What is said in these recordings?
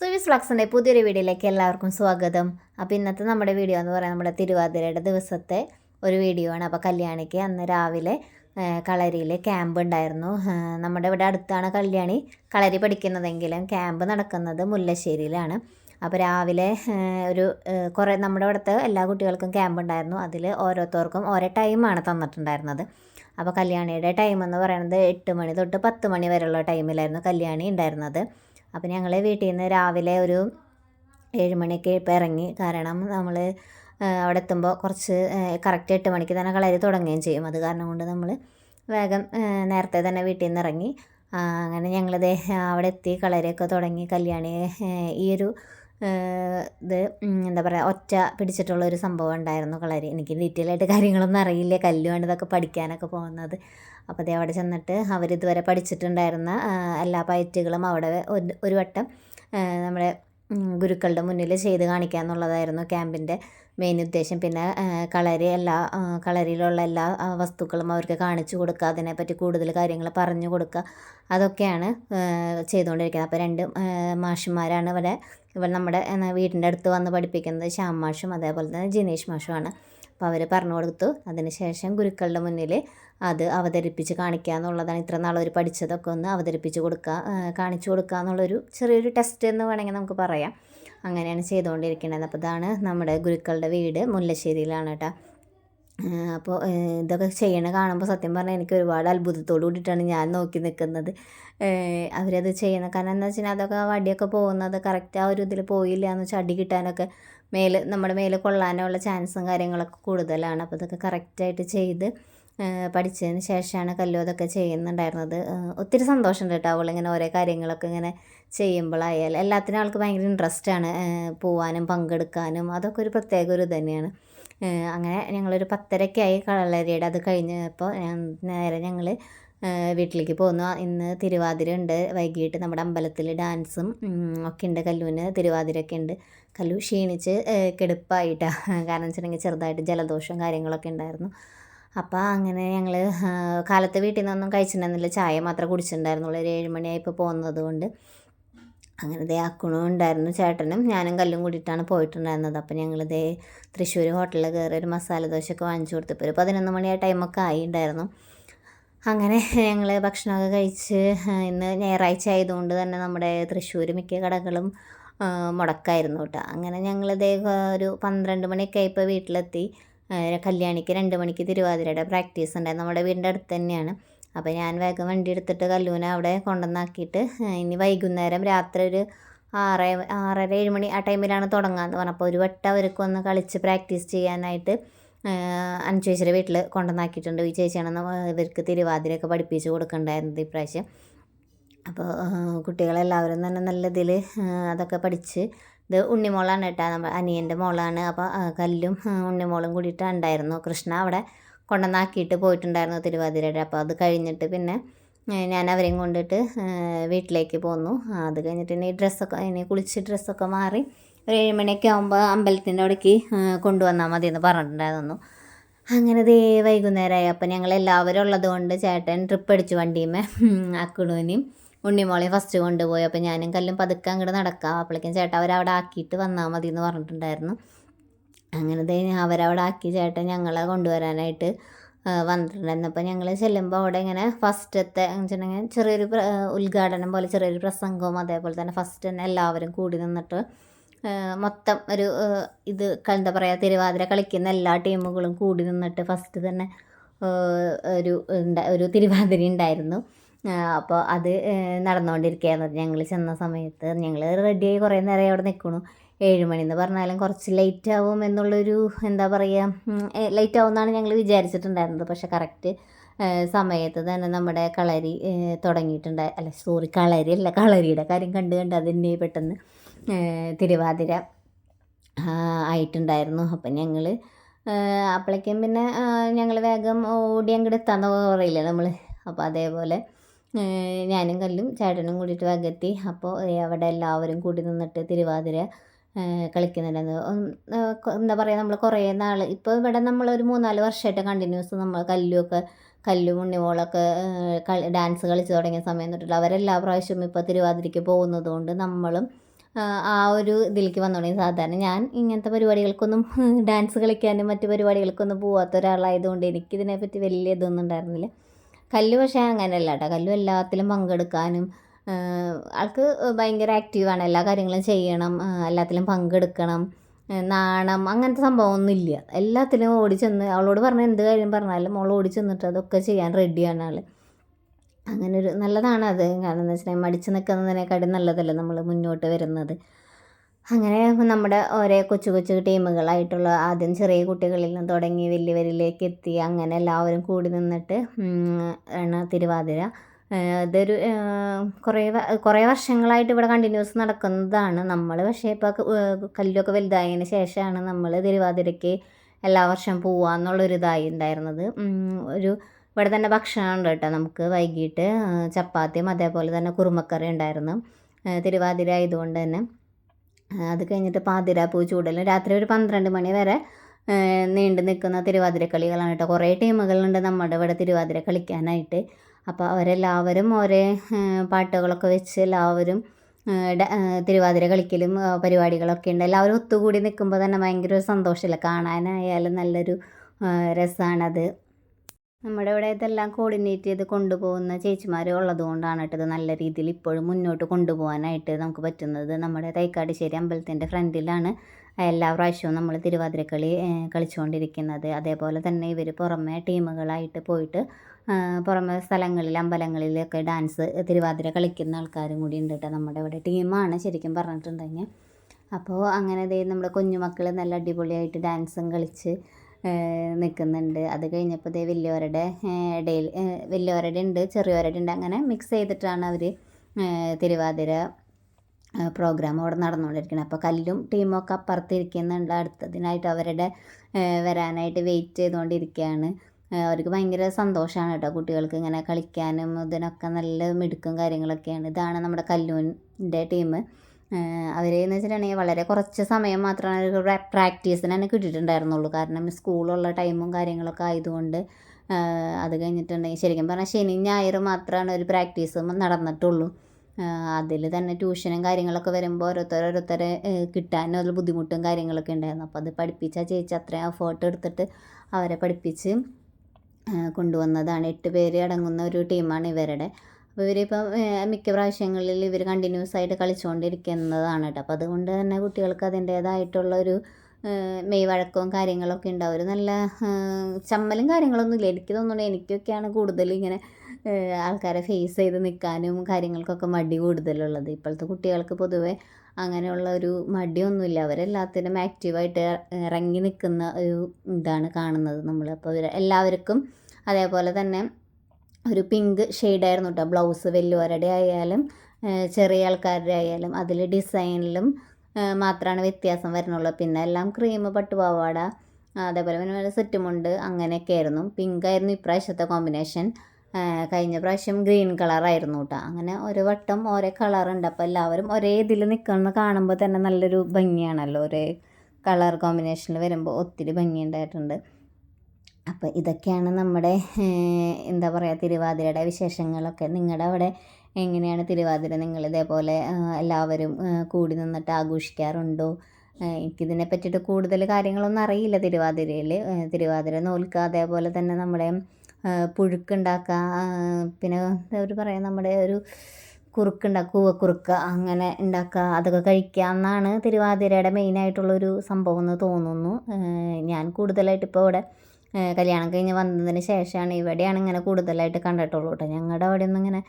സുവിസ് ഫ്ലക്സിന്റെ പുതിയൊരു വീഡിയോയിലേക്ക് എല്ലാവർക്കും സ്വാഗതം. അപ്പോൾ ഇന്നത്തെ നമ്മുടെ വീഡിയോ എന്ന് പറയുന്നത് നമ്മുടെ തിരുവാതിരയുടെ ദിവസത്തെ ഒരു വീഡിയോ ആണ്. അപ്പോൾ കല്യാണിക്ക് അന്ന് രാവിലെ കളരിയിൽ ക്യാമ്പ് ഉണ്ടായിരുന്നു. നമ്മുടെ ഇവിടെ അടുത്താണ് കല്യാണി കളരി പഠിക്കുന്നതെങ്കിലും ക്യാമ്പ് നടക്കുന്നത് മുല്ലശ്ശേരിയിലാണ്. അപ്പോൾ രാവിലെ ഒരു കുറേ നമ്മുടെ ഇവിടുത്തെ എല്ലാ കുട്ടികൾക്കും ക്യാമ്പ് ഉണ്ടായിരുന്നു. അതിൽ ഓരോരുത്തർക്കും ഓരോ ടൈമാണ് തന്നിട്ടുണ്ടായിരുന്നത്. അപ്പോൾ കല്യാണിയുടെ ടൈം എന്ന് പറയുന്നത് എട്ട് മണി തൊട്ട് പത്ത് മണി വരെയുള്ള ടൈമിലായിരുന്നു കല്യാണി ഉണ്ടായിരുന്നത്. അപ്പോൾ ഞങ്ങൾ വീട്ടിൽ നിന്ന് രാവിലെ ഒരു ഏഴ് മണിയൊക്കെ ഇറങ്ങി കാരണം നമ്മൾ അവിടെ എത്തുമ്പോൾ കുറച്ച് കറക്റ്റ് എട്ട് മണിക്ക് തന്നെ കളരി തുടങ്ങുകയും ചെയ്യും. അത് കാരണം കൊണ്ട് നമ്മൾ വേഗം നേരത്തെ തന്നെ വീട്ടിൽ നിന്ന് ഇറങ്ങി അങ്ങനെ ഞങ്ങളിത് അവിടെ എത്തി കളരിയൊക്കെ തുടങ്ങി. കല്യാണി ഈ ഒരു ഇത് എന്താ പറയുക ഒറ്റ പിടിച്ചിട്ടുള്ള ഒരു സംഭവം ഉണ്ടായിരുന്നു കളരി. എനിക്ക് ഡീറ്റെയിൽ ആയിട്ട് കാര്യങ്ങളൊന്നും അറിയില്ല. കല്ലുകൊണ്ട് ഇതൊക്കെ പഠിക്കാനൊക്കെ പോകുന്നത്. അപ്പോൾ അതേ അവിടെ ചെന്നിട്ട് ഇതുവരെ പഠിച്ചിട്ടുണ്ടായിരുന്ന എല്ലാ പയറ്റുകളും അവിടെ ഒരു വട്ടം നമ്മുടെ ഗുരുക്കളുടെ മുന്നിൽ ചെയ്ത് കാണിക്കുക എന്നുള്ളതായിരുന്നു ക്യാമ്പിന്റെ മെയിൻ ഉദ്ദേശം. പിന്നെ കളരി എല്ലാ കളരിയിലുള്ള എല്ലാ വസ്തുക്കളും അവർക്ക് കാണിച്ചു കൊടുക്കുക അതിനെപ്പറ്റി കൂടുതൽ കാര്യങ്ങൾ പറഞ്ഞു കൊടുക്കുക അതൊക്കെയാണ് ചെയ്തുകൊണ്ടിരിക്കുന്നത്. അപ്പോൾ രണ്ട് മാഷന്മാരാണ് ഇവിടെ ഇവിടെ നമ്മുടെ വീടിന്റെ അടുത്ത് വന്ന് പഠിപ്പിക്കുന്നത് ശ്യാം മാഷും അതേപോലെ തന്നെ ജിനേഷ് മാഷുമാണ്. അപ്പോൾ അവർ പറഞ്ഞു കൊടുത്തു. അതിനുശേഷം ഗുരുക്കളുടെ മുന്നിൽ അത് അവതരിപ്പിച്ച് കാണിക്കുക എന്നുള്ളതാണ് ഇത്ര നാൾ അവർ പഠിച്ചതൊക്കെ ഒന്ന് അവതരിപ്പിച്ച് കൊടുക്കുക കാണിച്ചു കൊടുക്കുക എന്നുള്ളൊരു ചെറിയൊരു ടെസ്റ്റ് എന്ന് വേണമെങ്കിൽ നമുക്ക് പറയാം. അങ്ങനെയാണ് ചെയ്തുകൊണ്ടിരിക്കുന്നത് അപ്പോൾ ഇതാണ് നമ്മുടെ ഗുരുക്കളുടെ വീട് മുല്ലശ്ശേരിയിലാണ് കേട്ടോ അപ്പോൾ ഇതൊക്കെ ചെയ്യണ കാണുമ്പോൾ സത്യം പറഞ്ഞാൽ എനിക്ക് ഒരുപാട് അത്ഭുതത്തോട് കൂടിയിട്ടാണ് ഞാൻ നോക്കി നിൽക്കുന്നത് അവരത് ചെയ്യുന്ന കാരണം എന്താ വെച്ചാൽ അതൊക്കെ വടിയൊക്കെ പോകുന്നത് കറക്റ്റ് ആ ഒരു ഇതിൽ പോയില്ല എന്ന് വെച്ചാൽ അടി കിട്ടാനൊക്കെ മേലെ നമ്മുടെ മേലെ കൊള്ളാനുള്ള ചാൻസും കാര്യങ്ങളൊക്കെ കൂടുതലാണ്. അപ്പോൾ ഇതൊക്കെ കറക്റ്റായിട്ട് ചെയ്ത് പഠിച്ചതിന് ശേഷമാണ് കല്ലോ അതൊക്കെ ചെയ്യുന്നുണ്ടായിരുന്നത്. ഒത്തിരി സന്തോഷമുണ്ട് കേട്ടോ അവളിങ്ങനെ ഓരോ കാര്യങ്ങളൊക്കെ ഇങ്ങനെ ചെയ്യുമ്പോഴായാലും എല്ലാത്തിനും ആൾക്ക് ഭയങ്കര ഇൻട്രസ്റ്റാണ് പോവാനും പങ്കെടുക്കാനും. അതൊക്കെ ഒരു പ്രത്യേക ഒരു തന്നെയാണ്. അങ്ങനെ ഞങ്ങളൊരു പത്തരക്കായി കളരിയുടെ അത് കഴിഞ്ഞപ്പോൾ നേരെ ഞങ്ങൾ വീട്ടിലേക്ക് പോന്നു. ഇന്ന് തിരുവാതിര ഉണ്ട് വൈകിട്ട് നമ്മുടെ അമ്പലത്തിൽ ഡാൻസും ഒക്കെ ഉണ്ട്. കല്ലുവിന് തിരുവാതിരയൊക്കെ ഉണ്ട്. കല്ലു ക്ഷീണിച്ച് കെടുപ്പായിട്ടാണ് കാരണം വെച്ചിട്ടുണ്ടെങ്കിൽ ചെറുതായിട്ട് ജലദോഷവും കാര്യങ്ങളൊക്കെ ഉണ്ടായിരുന്നു. അപ്പോൾ അങ്ങനെ ഞങ്ങൾ കാലത്ത് വീട്ടിൽ നിന്നൊന്നും കഴിച്ചിട്ടുണ്ടായിരുന്നില്ല ചായ മാത്രമേ കുടിച്ചിട്ടുണ്ടായിരുന്നുള്ളൂ. ഒരു ഏഴ് മണിയായപ്പോൾ പോകുന്നത് കൊണ്ട് അങ്ങനെ ദേ അക്കുണും ഉണ്ടായിരുന്നു ചേട്ടനും ഞാനും കല്ലും കൂടിയിട്ടാണ് പോയിട്ടുണ്ടായിരുന്നത്. അപ്പോൾ ഞങ്ങൾ ദേ തൃശ്ശൂർ ഹോട്ടലിൽ കയറി ഒരു മസാല ദോശയൊക്കെ വാങ്ങിച്ചു കൊടുത്തപ്പോൾ ഒരു പതിനൊന്ന് മണി ആ ടൈമൊക്കെ ആയി ഉണ്ടായിരുന്നു അങ്ങനെ ഞങ്ങൾ ഭക്ഷണമൊക്കെ കഴിച്ച് ഇന്ന് ഞായറാഴ്ച ആയതുകൊണ്ട് തന്നെ നമ്മുടെ തൃശ്ശൂർ മിക്ക കടകളും മുടക്കായിരുന്നു കേട്ടോ. അങ്ങനെ ഞങ്ങൾ ദേ ഒരു പന്ത്രണ്ട് മണിയൊക്കെ ആയപ്പോൾ വീട്ടിലെത്തി. കല്യാണിക്ക് രണ്ട് മണിക്ക് തിരുവാതിരയുടെ പ്രാക്ടീസ് ഉണ്ടായിരുന്നു. നമ്മുടെ വീടിന്റെ അടുത്ത് തന്നെയാണ്. അപ്പോൾ ഞാൻ വേഗം വണ്ടി എടുത്തിട്ട് കല്ലൂനെ അവിടെ കൊണ്ടുവന്നാക്കിയിട്ട് ഇനി വൈകുന്നേരം രാത്രി ഒരു ആറ് ആറര ഏഴ് മണി ആ ടൈമിലാണ് തുടങ്ങാന്ന് പറഞ്ഞപ്പോൾ ഒരു വട്ടം അവർക്ക് ഒന്ന് കളിച്ച് പ്രാക്ടീസ് ചെയ്യാനായിട്ട് അഞ്ചു ചേച്ചിയുടെ വീട്ടിൽ കൊണ്ടുവന്നാക്കിയിട്ടുണ്ട്. ഈ ചേച്ചിയാണ് നമ്മ- ഇവർക്ക് തിരുവാതിരയൊക്കെ പഠിപ്പിച്ച് കൊടുക്കണ്ടായിരുന്നത് ഇപ്രാവശ്യം. അപ്പോൾ കുട്ടികളെല്ലാവരും തന്നെ നല്ല ഇതിൽ അതൊക്കെ പഠിച്ച് ഇത് ഉണ്ണിമോളാണ് കേട്ടോ നമ്മൾ അനിയന്റെ മോളാണ്. അപ്പോൾ കല്ലും ഉണ്ണിമോളും കൂടിയിട്ട് ഉണ്ടായിരുന്നു. കൃഷ്ണ അവിടെ കൊണ്ടുവന്നാക്കിയിട്ട് പോയിട്ടുണ്ടായിരുന്നു തിരുവാതിരയുടെ. അപ്പോൾ അത് കഴിഞ്ഞിട്ട് പിന്നെ ഞാൻ അവരെയും കൊണ്ടിട്ട് വീട്ടിലേക്ക് പോന്നു. അത് കഴിഞ്ഞിട്ട് ഇനി ഡ്രസ്സൊക്കെ ഇനി കുളിച്ച് ഡ്രസ്സൊക്കെ മാറി ഒരു ഏഴ് മണിയൊക്കെ ആകുമ്പോൾ അമ്പലത്തിന്റെ അവിടേക്ക് കൊണ്ടുവന്നാൽ മതി എന്ന് പറഞ്ഞിട്ടുണ്ടായിരുന്നു. അങ്ങനെ ദേ വൈകുന്നേരമായി. അപ്പം ഞങ്ങൾ എല്ലാവരും ഉള്ളത് കൊണ്ട് ചേട്ടൻ ട്രിപ്പ് അടിച്ചു വണ്ടിയുമേ. അക്കുണുവിനെയും ഉണ്ണിമോളെയും ഫസ്റ്റ് കൊണ്ടുപോയി. അപ്പം ഞാനും കല്ലും പതുക്കെ അങ്ങോട്ട് നടക്കാം. അപ്പോഴേക്കും ചേട്ടൻ അവരവിടെ ആക്കിയിട്ട് വന്നാൽ മതി എന്ന് പറഞ്ഞിട്ടുണ്ടായിരുന്നു. അങ്ങനെ ദേ അവരവിടെ ആക്കി ചേട്ടൻ ഞങ്ങളെ കൊണ്ടുവരാനായിട്ട് വന്നിട്ടുണ്ടായിരുന്നു. അപ്പോൾ ഞങ്ങൾ ചെല്ലുമ്പോൾ അവിടെ ഇങ്ങനെ ഫസ്റ്റത്തെ വെച്ചിട്ടുണ്ടെങ്കിൽ ചെറിയൊരു ഉദ്ഘാടനം പോലെ ചെറിയൊരു പ്രസംഗവും അതേപോലെ തന്നെ ഫസ്റ്റ് തന്നെ എല്ലാവരും കൂടി നിന്നിട്ട് മൊത്തം ഒരു ഇത് എന്താ പറയുക തിരുവാതിര കളിക്കുന്ന എല്ലാ ടീമുകളും കൂടി നിന്നിട്ട് ഫസ്റ്റ് തന്നെ ഒരു ഒരു തിരുവാതിര ഉണ്ടായിരുന്നു. അപ്പോൾ അത് നടന്നുകൊണ്ടിരിക്കുകയായിരുന്നു ഞങ്ങൾ ചെന്ന സമയത്ത് ഞങ്ങൾ റെഡിയായി കുറേ നേരം അവിടെ നിൽക്കണു ഏഴ് മണി എന്ന് പറഞ്ഞാലും കുറച്ച് ലേറ്റ് ആവും എന്നുള്ളൊരു എന്താ പറയുക ലേറ്റ് ആവുമെന്നാണ് ഞങ്ങൾ വിചാരിച്ചിട്ടുണ്ടായിരുന്നത്. പക്ഷെ കറക്റ്റ് സമയത്ത് തന്നെ നമ്മുടെ കളരി തുടങ്ങിയിട്ടുണ്ട്. തുടങ്ങിയിട്ടുണ്ടായി അല്ല സോറി കളരി അല്ല കളരിയുടെ കാര്യം കണ്ട് കണ്ട് അതിന്റെ പെട്ടെന്ന് തിരുവാതിര ആയിട്ടുണ്ടായിരുന്നു. അപ്പം ഞങ്ങൾ അപ്പോഴേക്കും പിന്നെ ഞങ്ങൾ വേഗം ഓടി അങ്ങോട്ട് എത്താന്ന് പറയില്ല നമ്മൾ അപ്പോൾ അതേപോലെ ഞാനും കല്ലും ചേട്ടനും കൂടിയിട്ട് വകത്തി അപ്പോൾ അവിടെ എല്ലാവരും കൂടി നിന്നിട്ട് തിരുവാതിര കളിക്കുന്നുണ്ടായിരുന്നു. എന്താ പറയുക നമ്മൾ കുറേ നാൾ ഇപ്പോൾ ഇവിടെ നമ്മളൊരു മൂന്നാൽ വർഷമായിട്ട് കണ്ടിന്യൂസ് നമ്മൾ കല്ലുമൊക്കെ കല്ലും ഉണ്ണിമോളൊക്കെ കളി ഡാൻസ് കളിച്ച് തുടങ്ങിയ സമയം തൊട്ടുള്ള അവരെല്ലാ പ്രാവശ്യവും ഇപ്പോൾ തിരുവാതിരയ്ക്ക് പോകുന്നത് കൊണ്ട് നമ്മളും ആ ഒരു ഇതിലേക്ക് വന്നു തുടങ്ങി സാധാരണ ഞാൻ ഇങ്ങനത്തെ പരിപാടികൾക്കൊന്നും ഡാൻസ് കളിക്കാനും മറ്റു പരിപാടികൾക്കൊന്നും പോകാത്ത ഒരാളായതുകൊണ്ട് എനിക്കിതിനെപ്പറ്റി വലിയ ഇതൊന്നും ഉണ്ടായിരുന്നില്ല. കല്ല് പക്ഷേ അങ്ങനെയല്ല കേട്ടോ. കല്ലും എല്ലാത്തിലും പങ്കെടുക്കാനും ആൾക്ക് ഭയങ്കര ആക്റ്റീവാണ് എല്ലാ കാര്യങ്ങളും ചെയ്യണം എല്ലാത്തിലും പങ്കെടുക്കണം നാണം അങ്ങനത്തെ സംഭവമൊന്നുമില്ല എല്ലാത്തിലും ഓടി ചെന്ന് അവളോട് പറഞ്ഞ എന്ത് കാര്യം പറഞ്ഞാലും അവൾ ഓടി ചെന്നിട്ട് അതൊക്കെ ചെയ്യാൻ റെഡിയാണ് ആൾ അങ്ങനെ ഒരു നല്ലതാണ് അത്. കാരണം എന്ന് വെച്ചിട്ടുണ്ടെങ്കിൽ മടിച്ച് നിൽക്കുന്നതിനേക്കാളും നല്ലതല്ലേ നമ്മൾ മുന്നോട്ട് വരുന്നത്. അങ്ങനെ നമ്മുടെ ഓരോ കൊച്ചു കൊച്ചു ടീമുകളായിട്ടുള്ള ആദ്യം ചെറിയ കുട്ടികളിൽ നിന്ന് തുടങ്ങി വലിയവരിലേക്ക് എത്തി അങ്ങനെ എല്ലാവരും കൂടി നിന്നിട്ട് ആണ് തിരുവാതിര. ഇതൊരു കുറേ കുറേ വർഷങ്ങളായിട്ട് ഇവിടെ കണ്ടിന്യൂസ് നടക്കുന്നതാണ്. നമ്മൾ പക്ഷേ ഇപ്പോൾ കല്ലൊക്കെ വലുതായതിന് ശേഷമാണ് നമ്മൾ തിരുവാതിരയ്ക്ക് എല്ലാ വർഷവും പോവാന്നുള്ളൊരിതായി ഉണ്ടായിരുന്നത്. ഒരു ഇവിടെ തന്നെ ഭക്ഷണം ഉണ്ട് കേട്ടോ. നമുക്ക് വൈകിട്ട് ചപ്പാത്തിയും അതേപോലെ തന്നെ കുറുമക്കറി ഉണ്ടായിരുന്നു. തിരുവാതിര ആയതുകൊണ്ട് തന്നെ. അത് കഴിഞ്ഞിട്ട് പാതിര പൂ ചൂടലും. രാത്രി ഒരു പന്ത്രണ്ട് മണി വരെ നീണ്ടു നിൽക്കുന്ന തിരുവാതിര കളികളാണ് കേട്ടോ കുറേ ടീമുകളുണ്ട് നമ്മുടെ ഇവിടെ തിരുവാതിര കളിക്കാനായിട്ട്. അപ്പോൾ അവരെല്ലാവരും ഒരേ പാട്ടുകളൊക്കെ വെച്ച് എല്ലാവരും തിരുവാതിര കളിക്കലും പരിപാടികളൊക്കെ ഉണ്ട്. എല്ലാവരും ഒത്തുകൂടി നിൽക്കുമ്പോൾ തന്നെ ഭയങ്കര ഒരു സന്തോഷമില്ല കാണാനായാലും നല്ലൊരു രസമാണത് നമ്മുടെ ഇവിടെ ഇതെല്ലാം കോർഡിനേറ്റ് ചെയ്ത് കൊണ്ടുപോകുന്ന ചേച്ചിമാർ ഉള്ളതുകൊണ്ടാണ് ഇത് നല്ല രീതിയിൽ ഇപ്പോഴും മുന്നോട്ട് കൊണ്ടുപോകാനായിട്ട് നമുക്ക് പറ്റുന്നത്. നമ്മുടെ തൈക്കാടിശ്ശേരി അമ്പലത്തിന്റെ ഫ്രണ്ടിലാണ് എല്ലാ പ്രാവശ്യവും നമ്മൾ തിരുവാതിരക്കളി കളിച്ചുകൊണ്ടിരിക്കുന്നത്. അതേപോലെ തന്നെ ഇവർ പുറമെ ടീമുകളായിട്ട് പോയിട്ട് പുറമെ സ്ഥലങ്ങളിൽ അമ്പലങ്ങളിലൊക്കെ ഡാൻസ് തിരുവാതിര കളിക്കുന്ന ആൾക്കാരും കൂടി ഉണ്ട് കേട്ടോ നമ്മുടെ ഇവിടെ ടീമാണ് ശരിക്കും പറഞ്ഞിട്ടുണ്ടെങ്കിൽ. അപ്പോൾ അങ്ങനെ നമ്മുടെ കുഞ്ഞുമക്കൾ നല്ല അടിപൊളിയായിട്ട് ഡാൻസും കളിച്ച് നിൽക്കുന്നുണ്ട് അത് കഴിഞ്ഞപ്പോൾ ദേ വലിയവരുടെ ഇടയിൽ വലിയവരുടെ ഉണ്ട് ചെറിയവരുടെ ഉണ്ട് അങ്ങനെ മിക്സ് ചെയ്തിട്ടാണ് അവർ തിരുവാതിര പ്രോഗ്രാം അവിടെ നടന്നുകൊണ്ടിരിക്കുന്നത് അപ്പോൾ കല്ലും ടീമൊക്കെ അപ്പുറത്തിരിക്കുന്നുണ്ട് അടുത്തതിനായിട്ട് അവരുടെ വരാനായിട്ട് വെയിറ്റ് ചെയ്തുകൊണ്ടിരിക്കുകയാണ് അവർക്ക് ഭയങ്കര സന്തോഷമാണ് കേട്ടോ കുട്ടികൾക്ക് ഇങ്ങനെ കളിക്കാനും ഇതിനൊക്കെ നല്ല മിടുക്കും കാര്യങ്ങളൊക്കെയാണ്. ഇതാണ് നമ്മുടെ കല്ലൂന്റെ ടീം അവരെന്ന് വെച്ചിട്ടുണ്ടെങ്കിൽ വളരെ കുറച്ച് സമയം മാത്രമാണ് അവർക്ക് പ്രാക്ടീസിന് തന്നെ കിട്ടിയിട്ടുണ്ടായിരുന്നുള്ളൂ. കാരണം സ്കൂളുള്ള ടൈമും കാര്യങ്ങളൊക്കെ ആയതുകൊണ്ട് അത് കഴിഞ്ഞിട്ടുണ്ടെങ്കിൽ ശരിക്കും പറഞ്ഞാൽ ശനി ഞായർ മാത്രമാണ് ഒരു പ്രാക്ടീസ് നടന്നിട്ടുള്ളൂ. അതിൽ തന്നെ ട്യൂഷനും കാര്യങ്ങളൊക്കെ വരുമ്പോൾ ഓരോരുത്തർ ഓരോരുത്തരെ ഏഹ് കിട്ടാനും അതിൽ ബുദ്ധിമുട്ടും കാര്യങ്ങളൊക്കെ ഉണ്ടായിരുന്നു. അപ്പോൾ അത് പഠിപ്പിച്ച ചേച്ചി അത്രയും എഫേർട്ട് എടുത്തിട്ട് അവരെ പഠിപ്പിച്ച് കൊണ്ടുവന്നതാണ്. എട്ട് പേര് അടങ്ങുന്ന ഒരു ടീമാണ് ഇവരുടെ. അപ്പോൾ ഇവരിപ്പം മിക്ക പ്രാവശ്യങ്ങളിൽ ഇവർ കണ്ടിന്യൂസ് ആയിട്ട് കളിച്ചുകൊണ്ടിരിക്കുന്നതാണ് കേട്ടോ. അപ്പോൾ അതുകൊണ്ട് തന്നെ കുട്ടികൾക്ക് അതിന്റേതായിട്ടുള്ളൊരു മെയ് വഴക്കവും കാര്യങ്ങളൊക്കെ ഉണ്ടാവും. ഒരു നല്ല ചമ്മലും ചമ്മലും കാര്യങ്ങളൊന്നുമില്ല. എനിക്ക് തോന്നുന്നു എനിക്കൊക്കെയാണ് കൂടുതൽ ഇങ്ങനെ ആൾക്കാരെ ഫേസ് ചെയ്ത് നിൽക്കാനും കാര്യങ്ങൾക്കൊക്കെ മടി കൂടുതലുള്ളത്. ഇപ്പോഴത്തെ കുട്ടികൾക്ക് പൊതുവേ അങ്ങനെയുള്ള ഒരു മടിയൊന്നുമില്ല. അവരെല്ലാത്തിനും ആക്റ്റീവായിട്ട് ഇറങ്ങി നിൽക്കുന്ന ഒരു ഇതാണ് കാണുന്നത് നമ്മൾ അപ്പോൾ എല്ലാവർക്കും അതേപോലെ തന്നെ ഒരു പിങ്ക് ഷെയ്ഡായിരുന്നു കേട്ടോ ബ്ലൗസ് വലിയവരുടെ ആയാലും ചെറിയ ആൾക്കാരുടെ ആയാലും അതിൽ ഡിസൈനിലും മാത്രമാണ് വ്യത്യാസം വരുന്നുള്ളൂ പിന്നെ എല്ലാം ക്രീം പട്ടുപാവാട അതേപോലെ പിന്നെ സെറ്റുമുണ്ട് അങ്ങനെയൊക്കെ ആയിരുന്നു. പിങ്ക് ആയിരുന്നു ഇപ്രാവശ്യത്തെ കോമ്പിനേഷൻ കഴിഞ്ഞ പ്രാവശ്യം ഗ്രീൻ കളറായിരുന്നു കേട്ടോ അങ്ങനെ ഒരു വട്ടം ഓരോ കളറുണ്ട് അപ്പോൾ എല്ലാവരും ഒരേ ഇതിൽ നിൽക്കുന്ന കാണുമ്പോൾ തന്നെ നല്ലൊരു ഭംഗിയാണല്ലോ. ഒരേ കളർ കോമ്പിനേഷനിൽ വരുമ്പോൾ ഒത്തിരി ഭംഗിയുണ്ടായിട്ടുണ്ട് അപ്പോൾ ഇതൊക്കെയാണ് നമ്മുടെ എന്താ പറയുക തിരുവാതിരയുടെ വിശേഷങ്ങളൊക്കെ. നിങ്ങളുടെ അവിടെ എങ്ങനെയാണ് തിരുവാതിര? നിങ്ങൾ ഇതേപോലെ എല്ലാവരും കൂടി നിന്നിട്ട് ആഘോഷിക്കാറുണ്ടോ? എനിക്കിതിനെ പറ്റിയിട്ട് കൂടുതൽ കാര്യങ്ങളൊന്നും അറിയില്ല തിരുവാതിരയിൽ തിരുവാതിര നോൽക്കുക അതേപോലെ തന്നെ നമ്മുടെ പുഴുക്കുണ്ടാക്കുക പിന്നെ ഒരു പറയാം നമ്മുടെ ഒരു കുറുക്കുണ്ടാക്കുക കൂവക്കുറുക്ക അങ്ങനെ ഉണ്ടാക്കുക അതൊക്കെ കഴിക്കുക എന്നാണ് തിരുവാതിരയുടെ മെയിനായിട്ടുള്ളൊരു സംഭവം എന്ന് തോന്നുന്നു. ഞാൻ കൂടുതലായിട്ട് ഇപ്പോൾ ഇവിടെ കല്യാണം കഴിഞ്ഞ് വന്നതിന് ശേഷമാണ് ഇവിടെയാണ് ഇങ്ങനെ കൂടുതലായിട്ട് കണ്ടിട്ടുള്ളൂ കേട്ടോ. ഞങ്ങളുടെ അവിടെ ഒന്നും ഇങ്ങനെ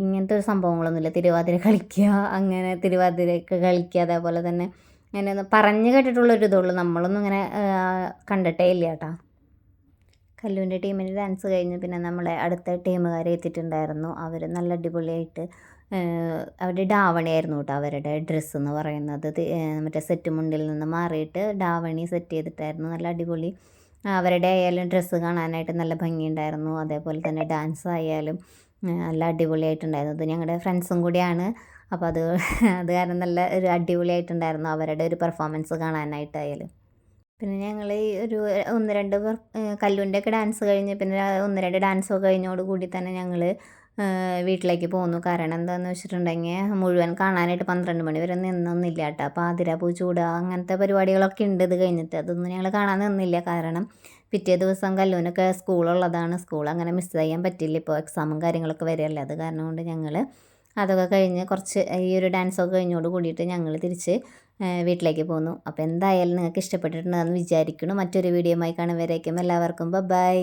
ഇങ്ങനത്തെ ഒരു സംഭവങ്ങളൊന്നുമില്ല. തിരുവാതിര കളിക്കുക അങ്ങനെ തിരുവാതിരയൊക്കെ കളിക്കുക അതേപോലെ തന്നെ അങ്ങനെ ഒന്ന് കേട്ടിട്ടുള്ള ഒരു ഇതുള്ളൂ. നമ്മളൊന്നും ഇങ്ങനെ കണ്ടിട്ടേ ഇല്ല കേട്ടോ. കല്ലുവിന്റെ ടീമിന്റെ ഡാൻസ് കഴിഞ്ഞ് പിന്നെ നമ്മളെ അടുത്ത ടീമുകാരെ എത്തിയിട്ടുണ്ടായിരുന്നു. അവർ നല്ല അടിപൊളിയായിട്ട് അവരുടെ ഡാവണിയായിരുന്നു കേട്ടോ. അവരുടെ ഡ്രസ്സ് എന്ന് പറയുന്നത്. മറ്റേ സെറ്റ് മുണ്ടിൽ നിന്ന് മാറിയിട്ട് ഡാവണി സെറ്റ് ചെയ്തിട്ടായിരുന്നു. നല്ല അടിപൊളി അവരുടെ ആയാലും ഡ്രസ്സ് കാണാനായിട്ട് നല്ല ഭംഗിയുണ്ടായിരുന്നു. അതേപോലെ തന്നെ ഡാൻസ് ആയാലും നല്ല അടിപൊളിയായിട്ടുണ്ടായിരുന്നു. അത് ഞങ്ങളുടെ ഫ്രണ്ട്സും കൂടിയാണ്. അപ്പോൾ അത് അത് കാരണം നല്ല ഒരു അടിപൊളിയായിട്ടുണ്ടായിരുന്നു അവരുടെ ഒരു പെർഫോമൻസ് കാണാനായിട്ടായാലും. പിന്നെ ഞങ്ങൾ ഒരു ഒന്ന് രണ്ട് കല്ലൂന്റെ ഒക്കെ ഡാൻസ് കഴിഞ്ഞ് പിന്നെ ഒന്ന് രണ്ട് ഡാൻസൊക്കെ കഴിഞ്ഞോട് കൂടി തന്നെ ഞങ്ങൾ വീട്ടിലേക്ക് പോന്നു. കാരണം എന്താണെന്ന് വെച്ചിട്ടുണ്ടെങ്കിൽ മുഴുവൻ കാണാനായിട്ട് പന്ത്രണ്ട് മണി വരെ നിന്നൊന്നില്ല കേട്ടോ. അപ്പോൾ ആതിര ചൂടുക അങ്ങനത്തെ പരിപാടികളൊക്കെ ഉണ്ട് ഇത് കഴിഞ്ഞിട്ട്. അതൊന്നും ഞങ്ങൾ കാണാൻ നിന്നില്ല. കാരണം പിറ്റേ ദിവസം കല്ലൂനൊക്കെ സ്കൂളുള്ളതാണ് സ്കൂൾ അങ്ങനെ മിസ് ചെയ്യാൻ പറ്റില്ല. ഇപ്പോൾ എക്സാമും കാര്യങ്ങളൊക്കെ വരികയല്ലേ. അത് കാരണം കൊണ്ട് ഞങ്ങൾ അതൊക്കെ കഴിഞ്ഞ് കുറച്ച് ഈ ഒരു ഡാൻസൊക്കെ കഴിഞ്ഞോട് കൂടിയിട്ട് ഞങ്ങൾ തിരിച്ച് വീട്ടിലേക്ക് പോന്നു. അപ്പോൾ എന്തായാലും നിങ്ങൾക്ക് ഇഷ്ടപ്പെട്ടിട്ടുണ്ടെന്ന് വിചാരിക്കുന്നു. മറ്റൊരു വീഡിയോ ആയി വരേക്കും എല്ലാവർക്കും ബൈ